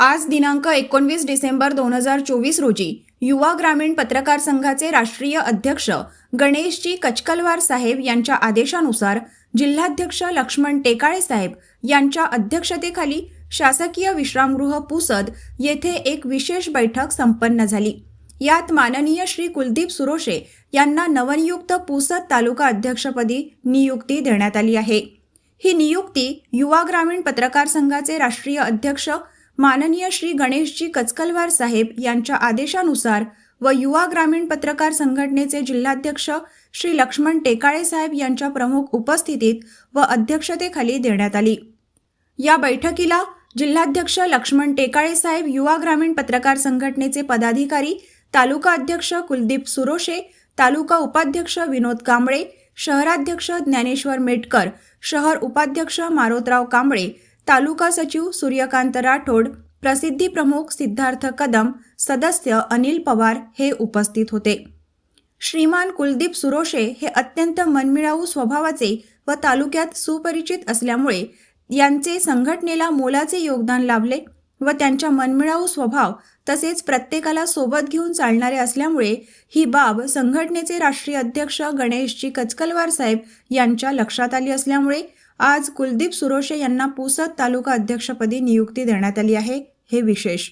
आज दिनांक एकोणवीस डिसेंबर दोन हजार चोवीस रोजी युवा ग्रामीण पत्रकार संघाचे राष्ट्रीय अध्यक्ष गणेशजी कचकलवार साहेब यांच्या आदेशानुसार जिल्हाध्यक्ष लक्ष्मण टेकाळे साहेब यांच्या अध्यक्षतेखाली शासकीय विश्रामगृह पुसद येथे एक विशेष बैठक संपन्न झाली. यात माननीय श्री कुलदीप सुरोशे यांना नवनियुक्त पुसद तालुका अध्यक्षपदी नियुक्ती देण्यात आली आहे. ही नियुक्ती युवा ग्रामीण पत्रकार संघाचे राष्ट्रीय अध्यक्ष माननीय श्री गणेशजी कचकलवार साहेब यांच्या आदेशानुसार व युवा ग्रामीण पत्रकार संघटनेचे जिल्हाध्यक्ष श्री लक्ष्मण टेकाळे साहेब यांच्या प्रमुख उपस्थितीत व अध्यक्षतेखाली देण्यात आली. या बैठकीला जिल्हाध्यक्ष लक्ष्मण टेकाळे साहेब युवा ग्रामीण पत्रकार संघटनेचे पदाधिकारी तालुका अध्यक्ष कुलदीप सुरोशे तालुका उपाध्यक्ष विनोद कांबळे शहराध्यक्ष ज्ञानेश्वर मेटकर शहर उपाध्यक्ष मारोतराव कांबळे तालुका सचिव सूर्यकांत राठोड प्रसिद्धी प्रमुख सिद्धार्थ कदम सदस्य अनिल पवार हे उपस्थित होते. श्रीमान कुलदीप सुरोशे हे अत्यंत मनमिळावू स्वभावाचे व तालुक्यात सुपरिचित असल्यामुळे यांचे संघटनेला मोलाचे योगदान लाभले व त्यांच्या मनमिळावू स्वभाव तसेच प्रत्येकाला सोबत घेऊन चालणारे असल्यामुळे ही बाब संघटनेचे राष्ट्रीय अध्यक्ष गणेशजी कचकलवार साहेब यांच्या लक्षात आली असल्यामुळे आज कुलदीप सुरोशे यांना पुसद तालुका अध्यक्षपदी नियुक्ती देण्यात आली आहे. हे विशेष